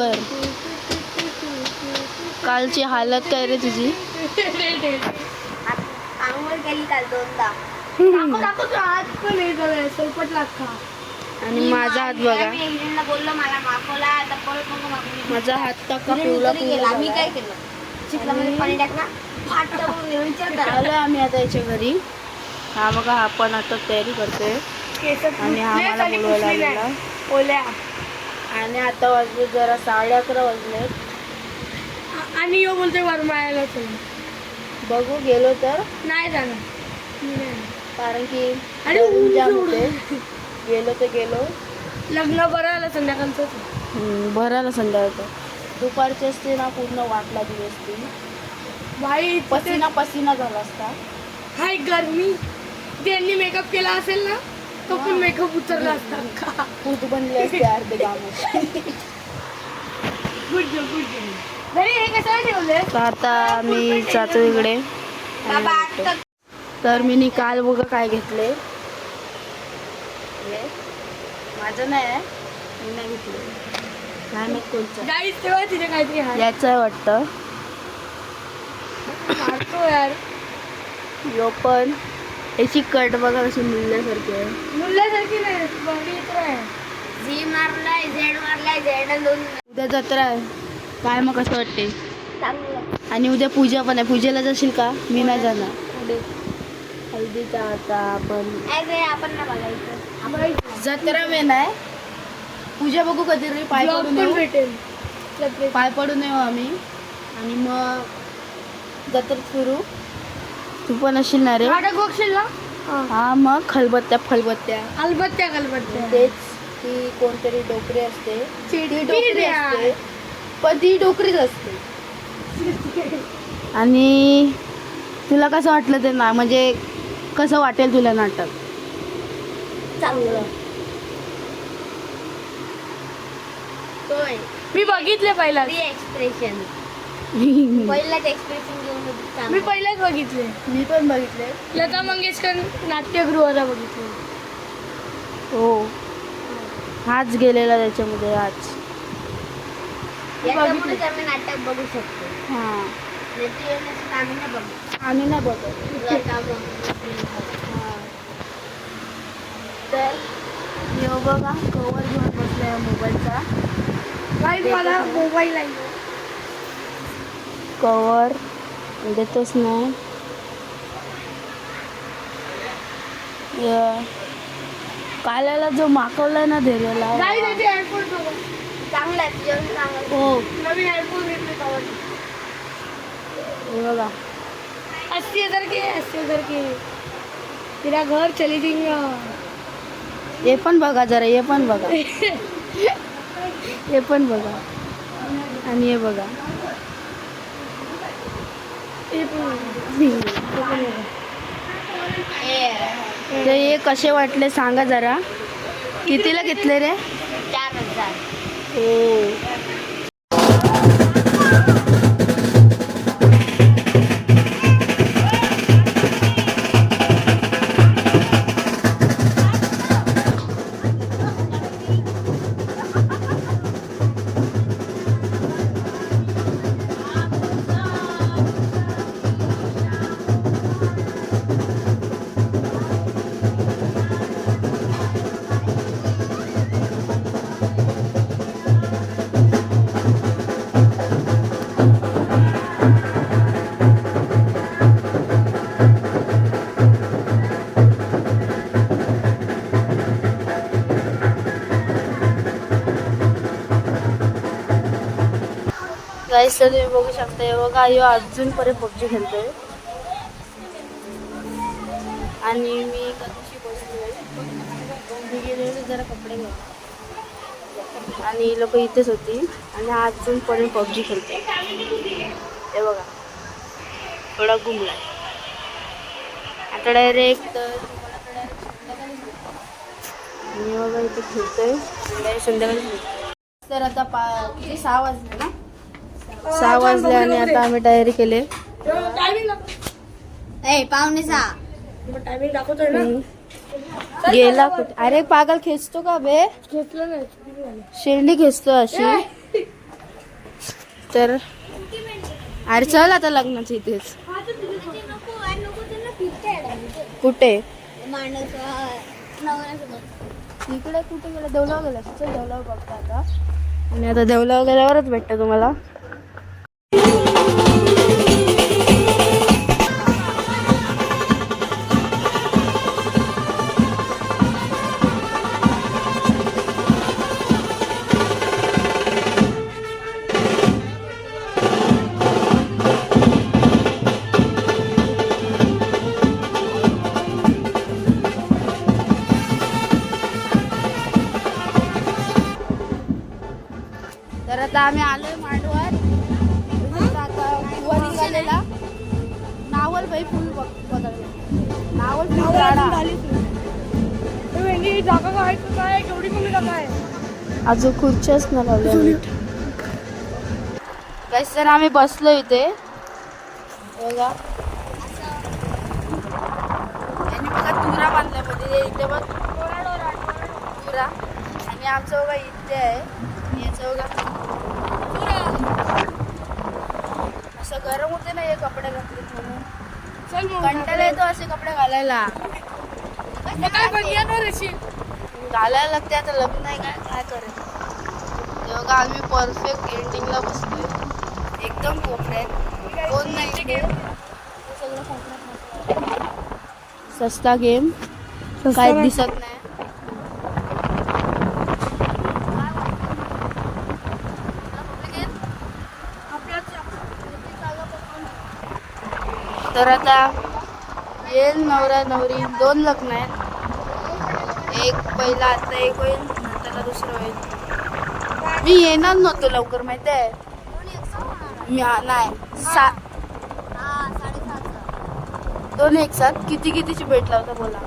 डोंगर कालची हालत काय रे तुझी? आंघोळ केली काल दोनदा. आणि माझा हात बघा. मी इंजिनला बोललो मला मागवला आता परत नको मागवू. माझा हात मी पिवला तरी गेला मी काय केलं? चिखलामध्ये पाणी टाकला करा आलोय आम्ही आता याच्या घरी. हा बघा हा पण आता तयारी करतोय. आणि हा मला बोलवायला आलेला ओल्या. आणि आता वाजले जरा साडे अकरा वाजले. आणि यो बोलतोय वरमाळ्याला चल बघू गेलो तर. नाही जाणार. मी नाही. कारण की अरे जाम होते गेलो तर गेलो. लग्न बरं आलं संध्याकाळचं भरायला संध्याकाळचं. दुपारची असते ना पूर्ण वाट लागली असती भाई पसीना पसीना झाला असता. हाय गरमी. त्यांनी मेकअप केला असेल ना तो पण मेकअप उतरला असता का? पूत बनले असते अर्धे गावात गुड जॉब गुड जॉब घरी हे तर आता मी जातो इकडे. तर मी काल बघा काय घेतले. माझं नाही आहे. मी नाही घेतले. तेव्हा तिथे काहीतरी याचं आहे वाटतं यार. यो पण. याची कट बघा कशी मुलल्यासारखी आहे. मुलासारखी नाही आहे झी मारलाय झेड मारलाय झेड दोन उद्या जत्रा आहे. काय मग कसं वाटते चांगलं आणि उद्या पूजा पण आहे. पूजेला जाशील का? मी नाही जाणार. पुढे हल्दीचा आता आपण काय रे आपण ना बघायचं. जत्रा मेन आहे. पूजा बघू कधीतरी. पाय ब्लॉग पडून भेटेल. पाय पडून येऊ आम्ही. आणि मग जत्रेत फिरू तू पण असशील ना रे. नाटक बघशील ना? हा. हा मग खलबत्त्या फलबत्त्या. अलबत्त्या गलबत्त्या. तेच ती कोणतरी डोकरी असते. ती चिडकी डोकरी. असते. पण ती डोकरीच असते. आणि तुला कसं वाटलं ते ना? म्हणजे कसं वाटेल तुला नाटक? चांगलं. होय. मी बघितले पहिला एक्सप्रेशन पहिलाच एक्सप्रेशन घेऊन होती मी. पहिलाच बघितले. मी पण बघितले. लता मंगेशकर नाट्यगृहाला बघितले. हो. हाच गेलेला त्याच्यामध्ये आज. याच्यामुळेच आम्ही नाटक बघू शकतो. हां. आम्ही बघू. आम्ही लता मंगेशकर. हां. तर यो बघा कवर घेऊन बसलाय मोबाईलचा. मला मोबाईल आहे कवर देतच नाही य- काल्याला जो माकवलाय ना चांगलं हो. बघा. अस्सी हजार के अस्सी हजार के. तेरा घर चली जाएंगे हे पण बघा जरा हे पण बघा. हे पण बघा. आणि हे बघा. हे पण ते हे कसे वाटले सांगा जरा. कितीला घेतले रे? चार हजार. हो. गाईस तर तुम्ही बघू शकता हे बघा ह्यो अजूनपर्यंत पबजी खेळतोय. आणि मी कधीशी बसलोय मी गेलेलो जरा कपडे घ्यायला आणि लोक इथेच होती. आणि हा अजूनपर्यंत पबजी खेळते हे बघा. थोडा घुमला आता डायरेक्ट आणि बघा इथे खेळतोय. संध्याकाळी तर आता पा किती सहा वाजले ना? सहा वाजले आणि आता आम्ही तयारी केली. पाहुणे सहा. टायमिंग दाखवतोय ना गेला कुठे? अरे पागल खेचतो का बे? घेतलं नाही शेंडी खेचतो अशी. तर अरे चल आता लग्नाचं इथेच. कुठे? इकडे कुठे गेलं? देवलाव गेला. चल देवलाव बघता आता. आणि आता देवलाव गेल्यावरच भेटतं तुम्हाला. अजून खुर्च्याच न लावल्या नीट गाईस तर आम्ही बसलो इथे. बघा. यांनी बघा तुरा बांधल्या मध्ये. इथे बघ. तुरा. आणि आमचं बघा इथे आहे. याचं बघा. असं गरम होते ना हे कपडे घातले म्हणून. कंटाळा येतो असे कपडे घालायला. घालायला लागते आता लग्न आहे काय काय करायचं ते बघा आम्ही परफेक्ट एंडिंगला बसलोय. एकदम कोपऱ्यात. कोण नाही. हे सगळं कोपऱ्यात. सस्ता गेम काय दिसत नाही. तर आता येईल नवरा नवरी. दोन लग्न आहेत. एक पहिला आता एक होईल. होईल मी येणार नव्हतो लवकर माहिती आहे? मी हा- नाही सा दोन एक साथ किती कितीची भेटला होता बोला.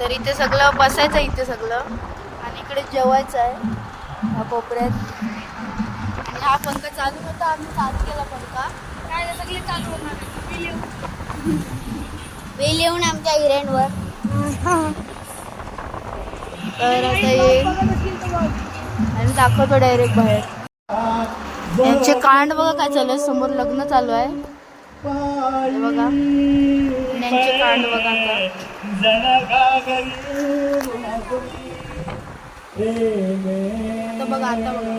तर इथे सगळं बसायचं इथे सगळं. आणि इकडे जेवायचं आहे. हा कोपऱ्यात. आणि हा पंखा चालू होता. आम्ही चालू केला पंखा. काय सगळे चालू होणार वेल येऊन आमच्या हिरेनवर तर आता येईल आणि दाखवतो डायरेक्ट बाहेर. यांचे कांड बघा काय चालू आहे. समोर लग्न चालू आहे. बघा. यांचे कांड बघा आता बघा आता बघा.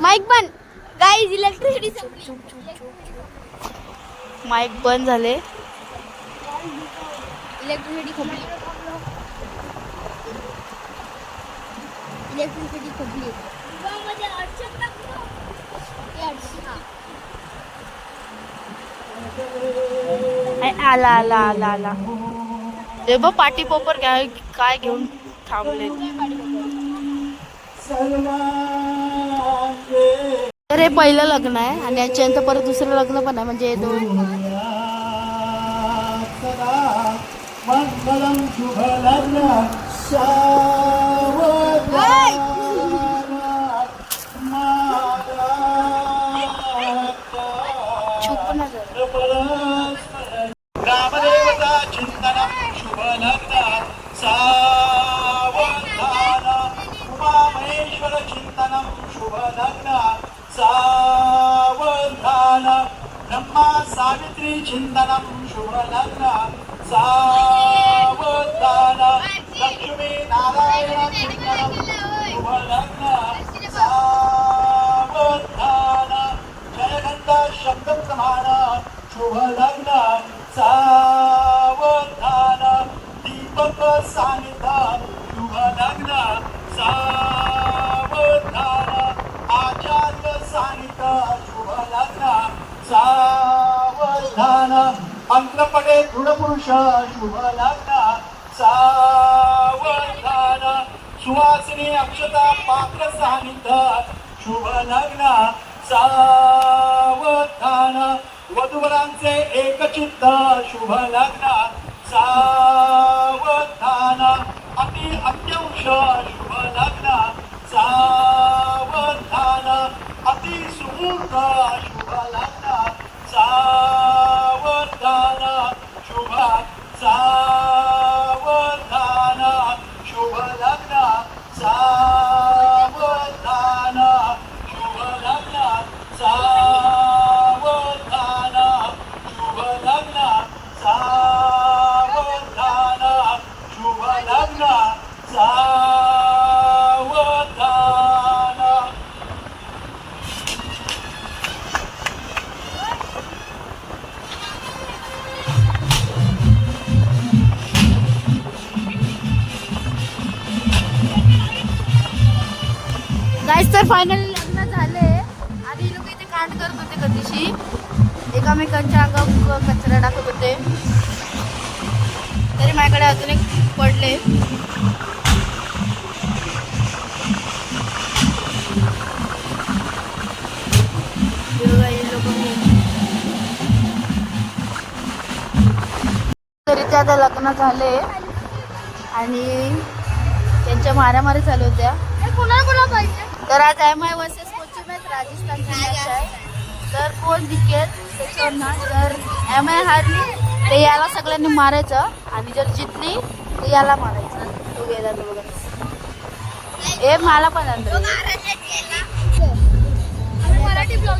माईक बंद. गाईज इलेक्ट्रिसिटी माईक बंद झाले. इलेक्ट्रिसिटी खपली. इलेक्ट्रिसिटी खपली आय- आला आला आला आला ते बघ पाटी पोपर काय काय घेऊन थांबले. तर हे पहिलं लग्न आहे आणि याच्यानंतर परत दुसरं लग्न पण आहे म्हणजे हे दोन. सावधान लागे गुणपुरुष शुभ लग्न सावधान सुवासिनी अक्षता पात्र सानिध शुभ लग्न सावधान वधुवरांचे एकचित्त शुभ लग्न सावधान अति अत्यंश शुभ लग्न सावधान अति सुमूर्त शुभ लग्न फायनली लग्न झाले आणि लोक इथे कांड करत होते कधीशी. एकामेकांच्या अंगावर कचरा टाकत होते. तरी माझ्याकडे अजून एक पडले. तरी ते आता लग्न झाले आणि त्यांच्या मारामारी चालू होत्या. कोणाला कोणाला पाहिजे? तर आज M I versus Kochi match Rajasthan match आहे. तर कोण जिंकेल त्याच्यावर ना एम आय हारली तर याला सगळ्यांनी मारायचं आणि जर जिंकली तर याला मारायचं. तो गेला तो बघा ए मला पण अंदर मराठी पण.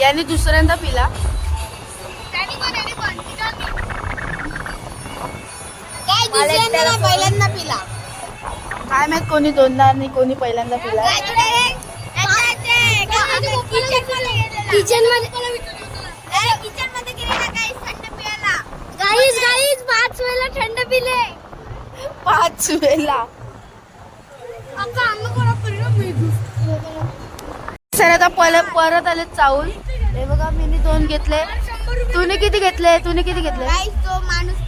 याने दुसऱ्यांदा पिला. पहिल्यांदा पिला. काय माहीत कोणी दोनदा आणि कोणी पहिल्यांदा पिला. किचनमध्ये पाच वेळेला थंड पिले. पाच वेळेला. सर आता परत परत आले चावून हे बघा मी दोन घेतले. तूने किती घेतले? तूने किती घेतले? तो माणूस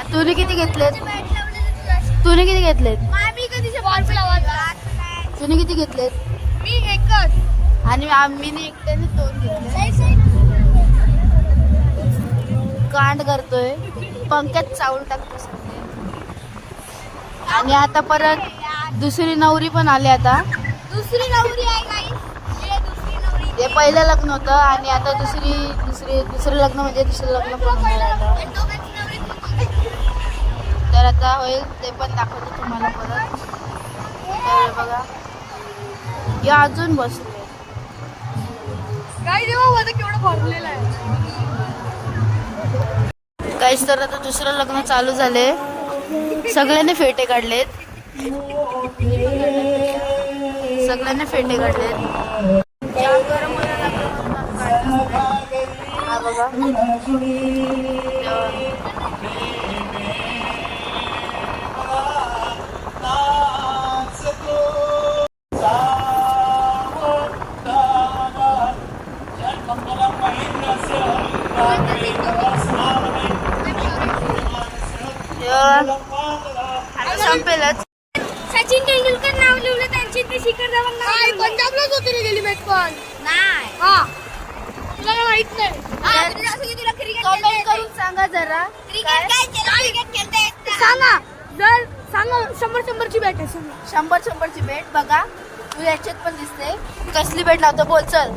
आणि तूने किती घेतलेत? तूने किती घेतलेत? मी बॉल तूने किती घेतलेत? मी एकच. आणि आम्ही एकट्याने दोन घेतले कांड करतोय. पंक्यात चावून टाकतो. आणि आता परत दुसरी नवरी पण आली आता. दुसरी नवरी आहे हे पहिलं लग्न होतं आणि आता दुसरी दुसरी दुसरं लग्न म्हणजे दुसरं लग्न पण तर आता होईल ते पण दाखवतो तुम्हाला परत. तर बघा. या अजून बसले. काय देवा माझं केवढं भरलेलं आहे. काहीच तर आता दुसरं लग्न चालू झाले. सगळ्यांनी फेटे काढलेत. सगळ्यांनी फेटे काढलेत. हा बघा. संपेलच. सचिन तेंडुलकर नाव लिहिलं त्यांची ते शिखर धवन लिहिलंय. पंजाबलाच होती रे गेली मॅच पण. नाही. हा. तुला काय माहीत नाही. हा, तुला असं की तुला क्रिकेट कमेंट करून सांगा जरा. क्रिकेट काय? क्रिकेट खेळता येत सांगा. जर सांगा शंभर शंभरची बॅट आहे सांगा. शंभर शंभरची बेट बघा. तू याच्यात पण दिसते. कसली बेट लावतो बोल चल.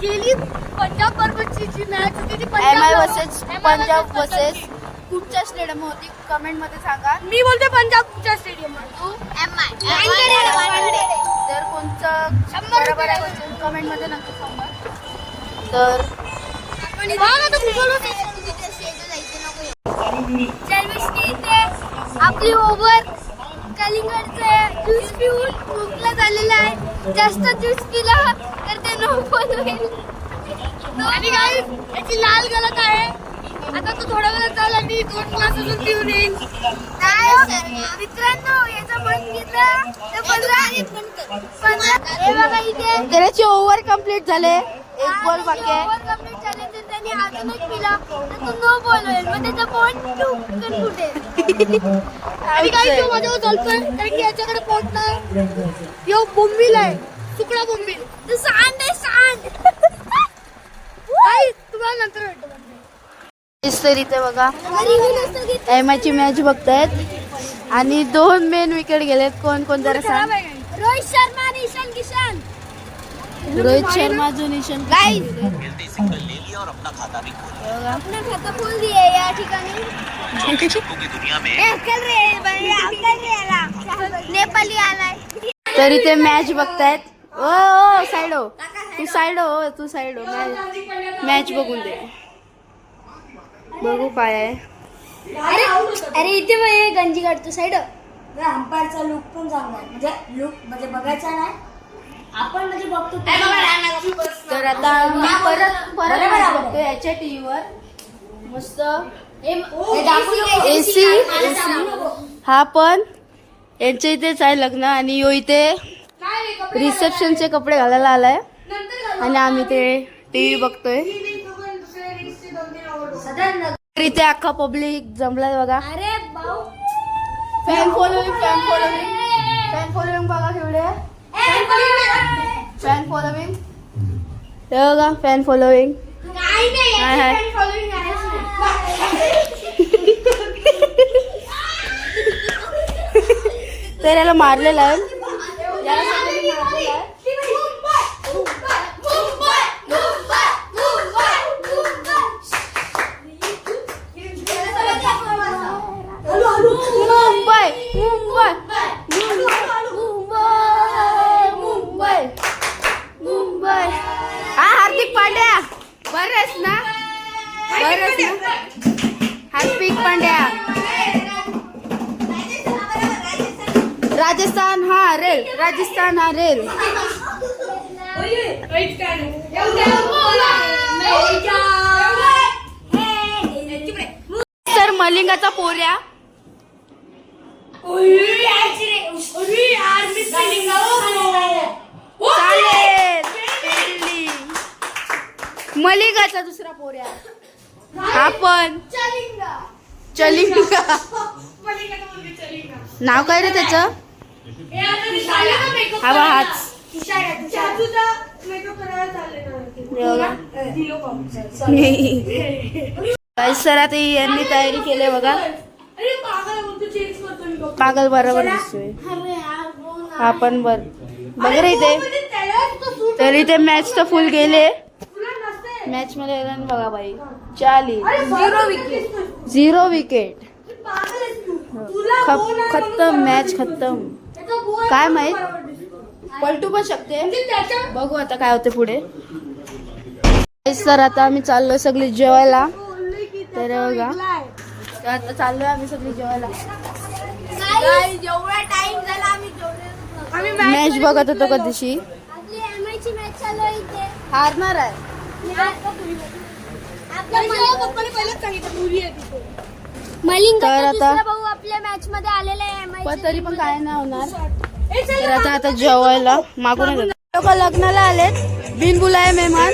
गेली पंजाब बरोबरची जी मॅच होती ती M I Punjab versus Punjab versus कुठच्या स्टेडियम होती? कमेंटमध्ये सांगा. मी बोलते पंजाबच्या स्टेडियम तू जर कोणचं बरोबर आहे कमेंटमध्ये नक्की सांगा. तर आपली ओव्हर कलिंगडचं ज्यूस पिऊन भूकला झालेला आहे. जास्त ज्यूस पिला तर ते नो होईल. आणि काय याची लाल गलत आहे. आता तो थोड्या वेळात जाईल आणि दोन ग्लास अजून पिऊन येईल हो, मित्रांनो याचा मन घेतला. तर पंधरा पंधरा हे बघा इथे. त्याची ओव्हर कंप्लीट झाले. एक बॉल बाकी आहे. ओव्हर कंप्लीट झाले तर त्यांनी अजून एक पिला. तर तो नो बॉल होईल. मग त्याचा पॉईंट टू फुटेल? आणि काही तो माझ्यावर चालतोय. कारण की याच्याकडे नाही. यो बोंबील आहे. तुकडा बोंबील. तू सांड आहे सांड काही तुम्हाला नंतर भेटतो. तर इथे बघा. एमआयची मॅच बघतायत. आणि दोन मेन विकेट गेलेत. कोण कोण जरा सांग? रोहित शर्मा आणि ईशान किशन. रोहित शर्मा जो निशान. नेपाली आलाय. तर इथे मॅच बघतायत. ओ ओ साईड हो तू साईड हो तू साईड हो मॅच बघून दे. बघू काय आहे. अरे अरे इथे मग हे गंजी काढतो साईड अंपायरचा लुक पण चांगला आहे. म्हणजे लुक म्हणजे बघायचा नाही. आपण म्हणजे बघतो तर आता मी परत परत बघतोय याच्या टीव्हीवर. मस्त. एसी हा पण यांच्या इथेच आहे लग्न आणि यो इथे रिसेप्शनचे कपडे घालायला आलाय. आणि आम्ही ते टीव्ही बघतोय. तर इथे अख्खा पब्लिक जमलाय बघा. अरे fan following fan following fan following बघा केवढे. फॅन फॉलोविंग ते बघा फॅन फॉलोविंग हाय हाय. तर याला मारलेलं आहे. बरंच ना हार्दिक पांड्या. राजस्थान हा रेल राजस्थान हा रेल. तर मलिंगाचा पोऱ्या. चालेल. पेरली. मलिंगाचा दुसरा पोऱ्या. हा पण. चलिंगा. नाव काय रे त्याचं? हा बा हाच. सर आता यांनी तयारी केली बघा. पागल बरोबर दिसतोय. हा पण बर. बघ रे इथे. तर इथे मॅच तर फुल गेले मॅच मध्ये रन बघा बाई. चालीस झिरो विकेट. खत्तम मॅच खत्तम काय माहीत? पलटू पण शकते. बघू आता काय होते पुढे. तर आता आम्ही चाललोय सगळी जेवायला. तर बघा. तर आता चाललोय आम्ही सगळी जेवायला. जेवढा टाइम झाला आम्ही जेवढे मॅच बघत होतो कधीशी. हारणार आहे. मलिंग तर आता- भाऊ आपल्या मॅच मध्ये आलेला आहे MI पण तरी पण काय नाही होणार. तर आता आता जेवायला मागून येतात. लोक लग्नाला आलेत. बिन बुलाय मेहमान.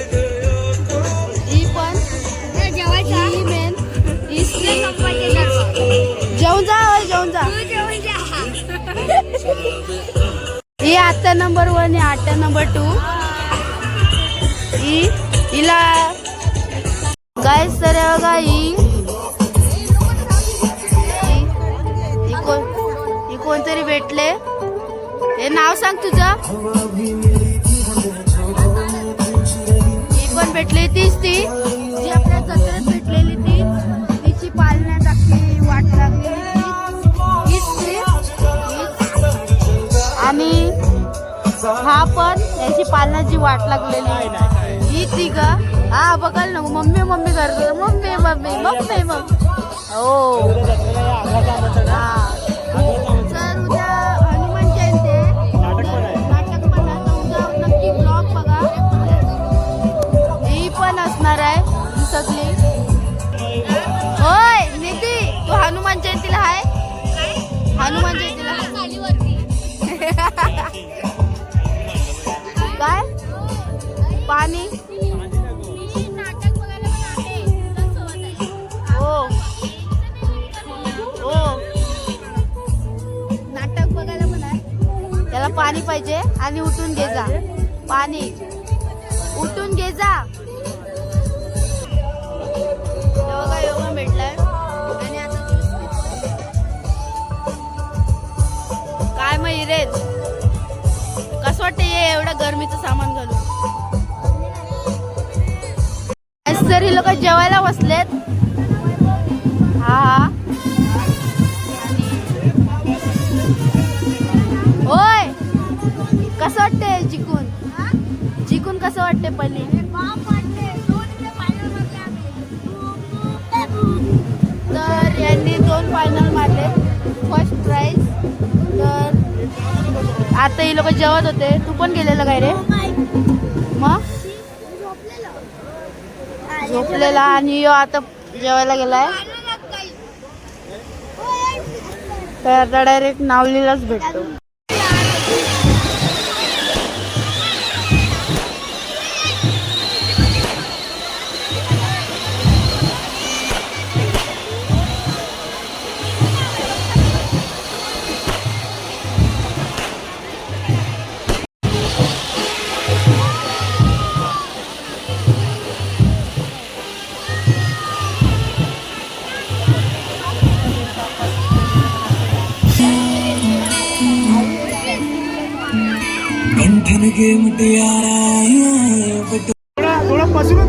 ही पण ही मेन जेवून जा जेवून जा. ही आत्या नंबर वन ही आत्या नंबर टू ही हिला काय सर गाई ही कोणतरी भेटले. हे नाव सांग तुझं. ही पण भेटली तीच ती. जी आपल्या जत्रेत भेटलेली ती. तिची पालण्या टाकली वाट लागली ती. आणि हा पण याची पालनाची वाट लागलेली. ही ती ग हा बघाल ना मम्मी मम्मी करतो मम्मी मम्मी मम्मी मम्मी. हो. तर ही लोक जेवायला बसलेत. हा. होय कसं वाटते जिकून? जिकून कसं वाटते पहिले तर यांनी दोन फायनल मारले. फर्स्ट प्राइज तर आता ही लोक जेवत होते. तू पण गेलेलं काय रे? झोपलेला आणि आता जेवायला गेलाय. तर आता डायरेक्ट नावलीलाच भेटतो.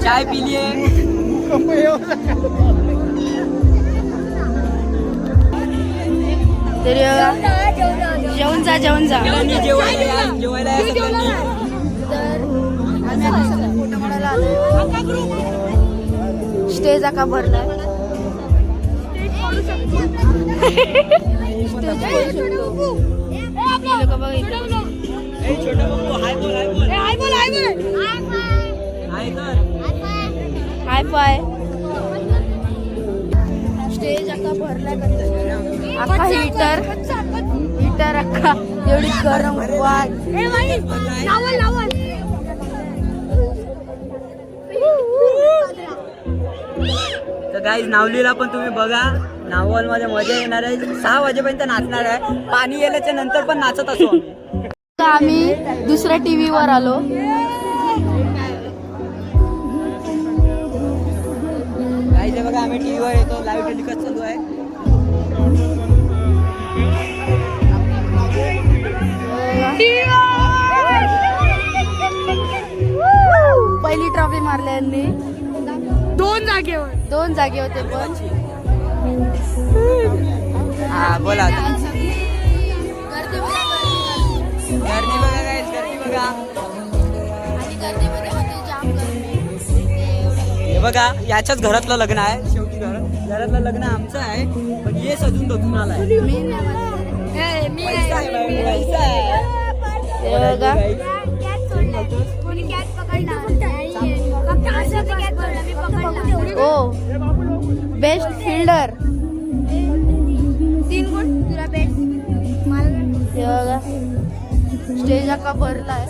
चाय पी लिए तरी जेवण जा जेवण जा. स्टेज आका भरलाय. स्टेज बघा हाय स्टेज भरलाय हिटर हिटर एवढी गरम वाट. तर गाईज नावलीला पण तुम्ही बघा. नावलमध्ये मजा येणार आहे. सहा वाजेपर्यंत नाचणार आहे. पाणी गेल्याच्यानंतर पण नाचत असो. आता आम्ही दुसऱ्या टीव्हीवर आलो. गाईज हे बघा आम्ही टीव्हीवर येतो. लाईव्ह टेलिकास्ट चालू आहे? पहिली ट्रॉफी मारली यांनी. दोन जागेवर. दोन जागे होते पण. हा बोला. गर्दी. गर्दी बघा. गाईज गर्दी बघा हे बघा याच्याच घरातलं लग्न आहे शेवटी घर. घरातलं लग्न आमचं आहे पण ये सजून धोतून आलाय पैसा आहे बाई, पैसा आहे. ते बघा. ओ बेस्ट फिल्डर तीन गुण तुला बेस्ट हे बघा. स्टेज अख्खा भरला आहे.